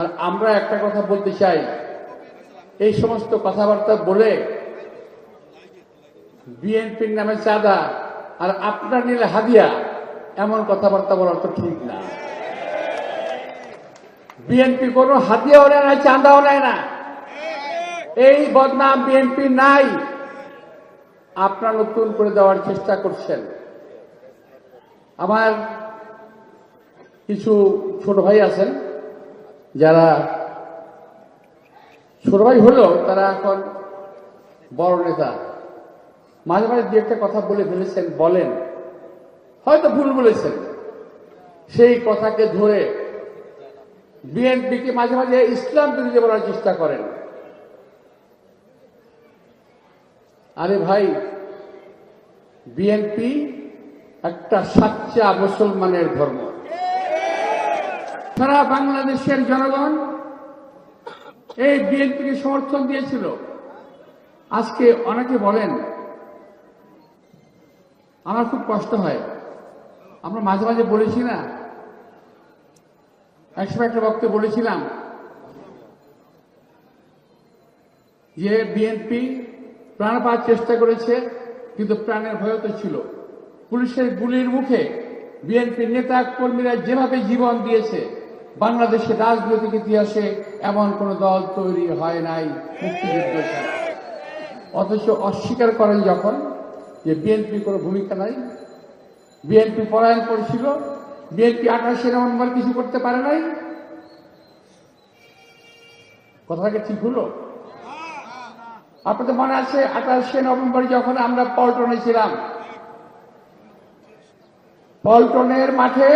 আর আমরা একটা কথা বলতে চাই। এই সমস্ত কথাবার্তা বলে বিএনপির নামে চাঁদা আর আপনার নিলে হাদিয়া, এমন কথাবার্তা বলা তো ঠিক না। বিএনপি কোনো হাতিয়াও নেয় না, চাঁদাও নেয় না। এই বদনাম বিএনপি নাই। আপনারা নতুন করে দেওয়ার চেষ্টা করছেন। আমার কিছু ছোট ভাই আছেন। যারা ভাই হলেও তারা এখন বড় নেতা। মাঝে মাঝে দু একটা কথা বলে ফেলেছেন, বলেন। হয়তো ভুল বলেছেন। সেই কথাকে ধরে বিএনপিকে মাঝে মাঝে ইসলাম বিরোধী বলার চেষ্টা করেন। আরে ভাই, বিএনপি একটা সাচ্চা মুসলমানের ধর্ম। সারা বাংলাদেশের জনগণ এই বিএনপিকে সমর্থন দিয়েছিল। আজকে অনেকে বলেন, আমার খুব কষ্ট হয়। আমরা মাঝে মাঝে বলেছি না? একসময় একটা বক্তব্য বলেছিলাম যে বিএনপি প্রাণ পাওয়ার চেষ্টা করেছে, কিন্তু প্রাণের ভয় তো ছিল। পুলিশের গুলির মুখে বিএনপির নেতা কর্মীরা যেভাবে জীবন দিয়েছে বাংলাদেশের রাজনৈতিক ইতিহাসে এমন কোন দল তৈরি হয় নাই মুক্তিযুদ্ধ অথচ অস্বীকার করেন যখন যে বিএনপি কোনো ভূমিকা নাই। বিএনপি পলায়ন করেছিল, বিএনপি আঠাশে নভেম্বর কিছু করতে পারে নাই। কথাটা ঠিক হলো? আপনাদের মনে আছে আঠাশে নভেম্বর যখন আমরা পল্টনে ছিলাম? পল্টনের মাঠে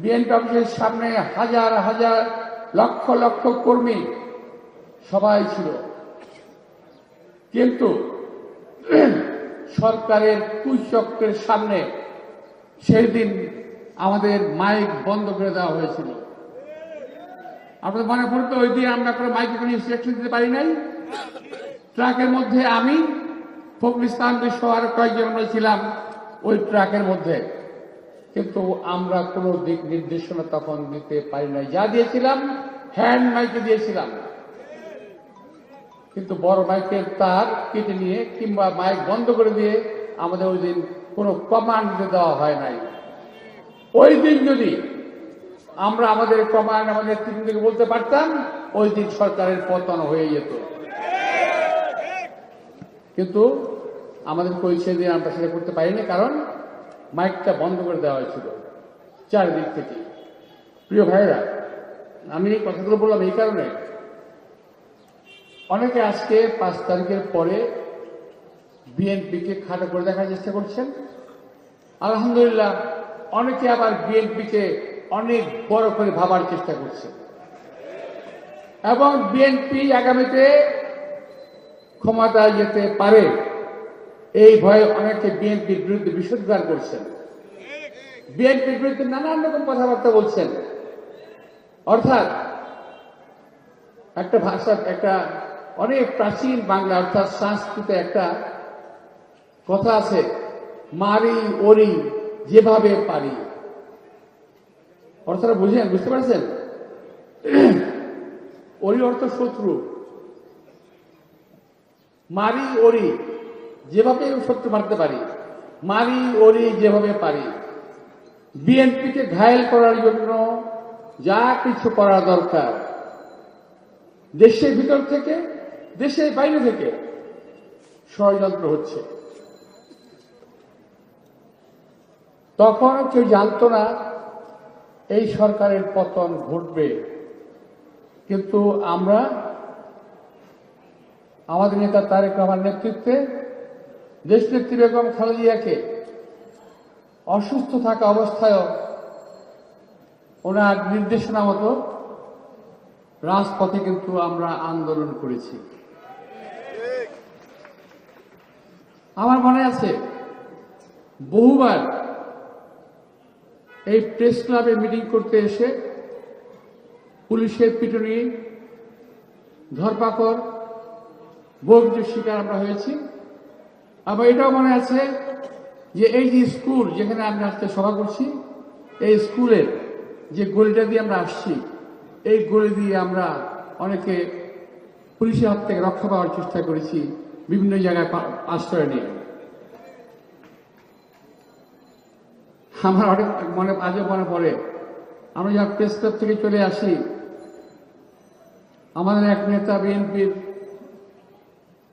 বিএনপি অফিসের সামনে হাজার হাজার, লক্ষ লক্ষ কর্মী সবাই ছিল। কিন্তু সরকারের কুচক্রের সামনে সেই দিন আমাদের মাইক বন্ধ করে দেওয়া হয়েছিল। আপনাদের মনে পড়তো ওই দিন আমরা কোনো মাইকে কোনো ইনস্ট্রাকশন দিতে পারি নাই? ট্রাকের মধ্যে আমি ইসলাম বিশ্ব আর কয়েকজন আমরা ছিলাম ওই ট্রাকের মধ্যে। কিন্তু আমরা কোনো দিক নির্দেশনা তখন দিতে পারি নাই। যা দিয়েছিলাম, হ্যান্ড মাইকে দিয়েছিলাম। কিন্তু বড় মাইকের তার কেটে নিয়ে কিংবা মাইক বন্ধ করে দিয়ে আমাদের ওই দিন কোনো কমান্ড দেওয়া হয় নাই। ওই দিন যদি আমরা আমাদের কমান্ড আমাদের তিন থেকে বলতে পারতাম, ওই দিন সরকারের পতন হয়ে যেত। কিন্তু আমাদের পরিচয় দিয়ে আমরা সেটা করতে পারিনি, কারণ মাইকটা বন্ধ করে দেওয়া হয়েছিল চারদিক থেকে। প্রিয় ভাইরা আমি এই কথাগুলো বললাম এই কারণে। অনেকে আজকে পাঁচ তারিখের পরে বিএনপিকে খাটো করে দেখার চেষ্টা করছেন। আলহামদুলিল্লাহ, অনেকে আবার বিএনপিকে অনেক বড় করে ভাবার চেষ্টা করছে এবং বিএনপি আগামীতে ক্ষমতায় যেতে পারে। এই ভয়ে অনেকে বিএনপির বিরুদ্ধে বিষোদ্গার করছেন। বিএনপির বিরুদ্ধে নানান রকম কথাবার্তা বলছেন। অর্থাৎ একটা ভাষা, একটা অনেক প্রাচীন বাংলা, অর্থাৎ সংস্কৃতে একটা কথা আছে, মারি, ওরি, যেভাবে পারি। অর্থাৎ বুঝলেন, বুঝতে পারছেন? ওরি অর্থ শত্রু। মারি, ওরি। যেভাবে শত্রু মারতে পারি, মারি, ওরি যেভাবে পারি, বিএনপিকে ঘায়েল করার জন্য যা কিছু করা দরকার, দেশের ভিতর থেকে, দেশের বাইরে থেকে ষড়যন্ত্র হচ্ছে। তখন কেউ জানতো না, এই সরকারের পতন ঘটবে। কিন্তু আমরা, আমাদের নেতা তারেক রহমান নেতৃত্বে দেশ নেত্রী বেগম খালেদিয়াকে অসুস্থ থাকা অবস্থায়ও ওনার নির্দেশনা মতো রাজপথে কিন্তু আমরা আন্দোলন করেছি। আমার মনে আছে, বহুবার এই প্রেস ক্লাবে মিটিং করতে এসে পুলিশের পিটুনি, ধরপাকড় বৌদ্ধের শিকার আমরা হয়েছি। আবার এটাও মনে আছে যে এই যে স্কুল যেখানে আমরা আজকে সভা করছি, এই স্কুলের যে গলিটা দিয়ে আমরা আসছি, এই গলি দিয়ে আমরা অনেকে পুলিশের হাত থেকে রক্ষা পাওয়ার চেষ্টা করেছি বিভিন্ন জায়গায় আশ্রয় নিয়ে। আমার অনেক মনে, আজও মনে পড়ে, আমরা যখন প্রেস ক্লাব থেকে চলে আসি, আমাদের এক নেতা, বিএনপির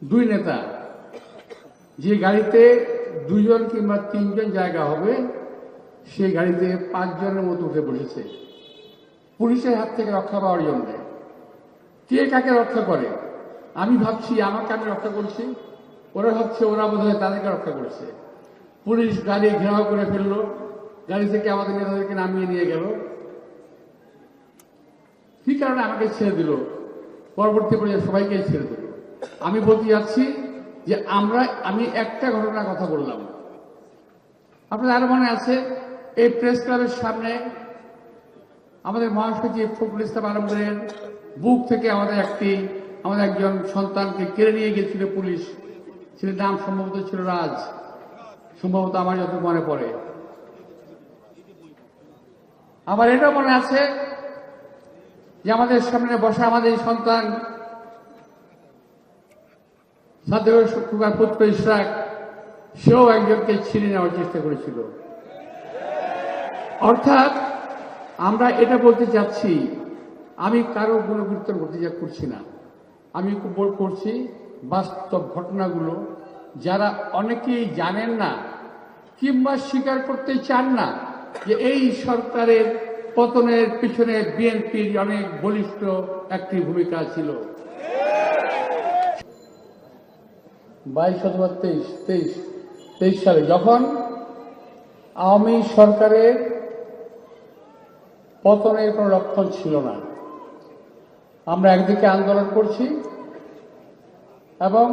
দুই নেতা যে গাড়িতে দুজন কিংবা তিনজন জায়গা হবে সেই গাড়িতে পাঁচজনের মতো উঠে বসেছে। পুলিশের হাত থেকে রক্ষা পাওয়ার জন্য। কে কাকে রক্ষা করে? আমি ভাবছি আমাকে আমি রক্ষা করছি। ওরা ভাবছে ওরা বোধহয় তাদেরকে রক্ষা করছে। পুলিশ গাড়ি ঘেরাও করে ফেলল। গাড়ি থেকে আমাদের নেতাদেরকে নামিয়ে নিয়ে গেল। কি কারণে আমাকে ছেড়ে দিল? পরবর্তী পর্যায়ে সবাইকে ছেড়ে দিল। আমি বলতে যাচ্ছি যে আমরা, আমি একটা ঘটনার কথা বললাম। আপনাদের আরও মনে আছে? এই প্রেস ক্লাবের সামনে আমাদের মহাসচিব ফখরুল ইসলাম আলমগীরের বুক থেকে আমাদের একটি, আমাদের একজন সন্তানকে কেড়ে নিয়ে গেছিল পুলিশ। ছেলের নাম সম্ভবত ছিল রাজ। সম্ভবত আমার যত মনে পড়ে। আমার এটা মনে আছে যে আমাদের সামনে বসা আমাদের সন্তান সাদেবের শুক্রবার পুত্র ইশরাক, সেও একজনকে ছিনে নেওয়ার চেষ্টা করেছিল। অর্থাৎ আমরা এটা বলতে চাচ্ছি, আমি কারও গুণকীর্তন করতে করছি না। আমি করছি, বাস্তব ঘটনাগুলো যারা অনেকেই জানেন না কিংবা স্বীকার করতে চান না যে এই সরকারের পতনের পিছনে বিএনপির অনেক বলিষ্ঠ একটি ভূমিকা ছিল। বাইশ অথবা তেইশ তেইশ তেইশ সালে যখন আওয়ামী সরকারের পতনের কোনো লক্ষণ ছিল না। আমরা একদিকে আন্দোলন করছি এবং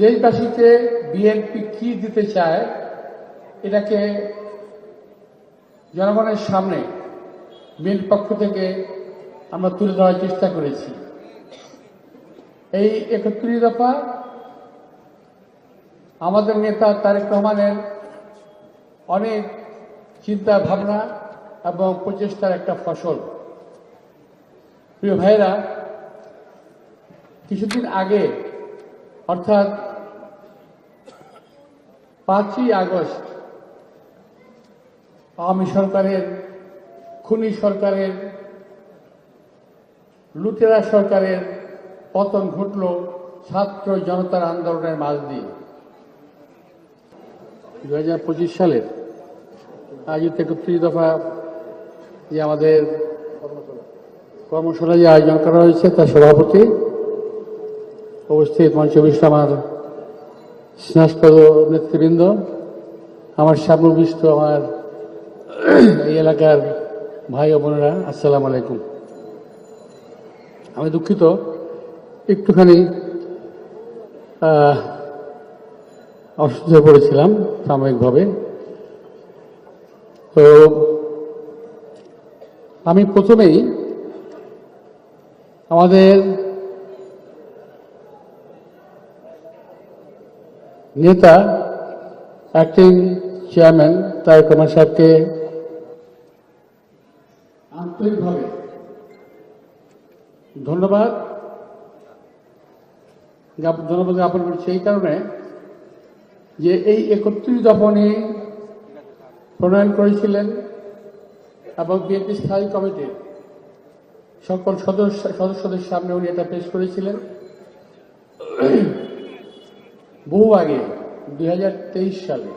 দেশবাসীকে বিএনপি কি দিতে চায়, এটাকে জনগণের সামনে বিএনপি পক্ষ থেকে আমরা তুলে ধরার চেষ্টা করেছি। এই একত্রিশ দফা আমাদের নেতা তারেক রহমানের অনেক চিন্তা ভাবনা এবং প্রচেষ্টার একটা ফসল। প্রিয় ভাইরা কিছুদিন আগে, অর্থাৎ পাঁচই আগস্ট, আওয়ামী সরকারের, খুনি সরকারের, লুটেরা সরকারের পতন ঘটল ছাত্র জনতার আন্দোলনের মাঝ দিয়ে। দু হাজার পঁচিশ সালের আয়োজিত একত্রিশ দফা যে আমাদের কর্মশালা যে আয়োজন করা হয়েছে, তার সভাপতি উপস্থিত মঞ্চবিষ্ট আমার স্নাস্পদ নেতৃবৃন্দ, আমার সামনবিষ্ট আমার এই এলাকার ভাই ও বোনেরা, আসসালাম আলাইকুম। আমি দুঃখিত, একটুখানি অসুস্থ পড়েছিলাম সাময়িকভাবে। তো আমি প্রথমেই আমাদের নেতা অ্যাক্টিং চেয়ারম্যান তারেক রহমান সাহেবকে আন্তরিকভাবে ধন্যবাদ। ধন্যবাদ জ্ঞাপন করছি এই কারণে যে এই একত্রিশ দফনে প্রণয়ন করেছিলেন এবং বিএনপি স্থায়ী কমিটির সকল সদস্য সদস্যদের সামনে উনি এটা পেশ করেছিলেন। বহু আগে দু হাজার তেইশ সালে।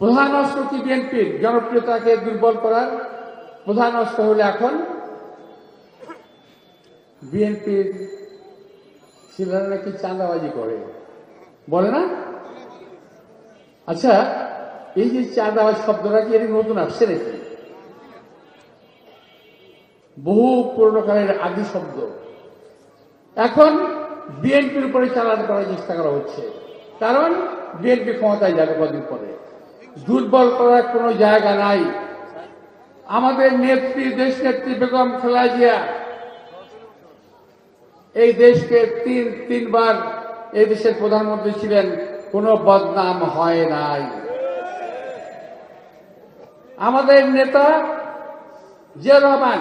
প্রধান অস্ত্র কি বিএনপির? জনপ্রিয়তাকে দুর্বল করার প্রধান অস্ত্র হলো এখন বিএনপির ছেলেরা নাকি চাঁদাবাজি করে। বলে না? আচ্ছা এই যে চাঁদাবাজ শব্দটা কি এর নতুন আসছে নাকি? বহু পুরনো কালের আদি শব্দ। এখন বিএনপির উপরে চালান করার চেষ্টা করা হচ্ছে। কারণ বিএনপি ক্ষমতায় যাবে কদিন পরে। দুর্বল করার কোনো জায়গা নাই। আমাদের নেত্রী দেশ নেত্রী বেগম খালেদা জিয়া, এই দেশকে তিন, তিনবার এই দেশের প্রধানমন্ত্রী ছিলেন। কোনো বদনাম হয় নাই। আমাদের নেতা জিয়া রহমান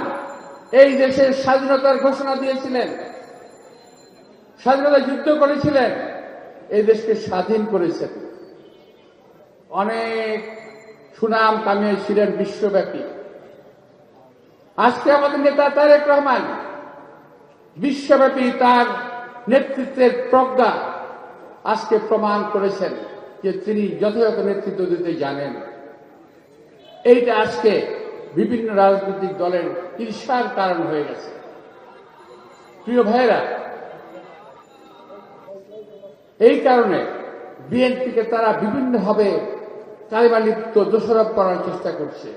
এই দেশের স্বাধীনতার ঘোষণা দিয়েছিলেন, স্বাধীনতা যুদ্ধ করেছিলেন, এই দেশকে স্বাধীন করেছেন। অনেক সুনাম কামিয়েছিলেন বিশ্বব্যাপী। আজকে আমাদের নেতা তারেক রহমান, বিশ্বব্যাপী তার নেতৃত্বের প্রজ্ঞা আজকে প্রমাণ করেছেন যে তিনি যথাযথ নেতৃত্ব দিতে জানেন। এইটা আজকে বিভিন্ন রাজনৈতিক দলের ঈর্ষার কারণ হয়ে গেছে। প্রিয় ভাইয়েরা, এই কারণে বিএনপিকে তারা বিভিন্নভাবে কালিমালিপ্ত দোষারোপ করার চেষ্টা করছে।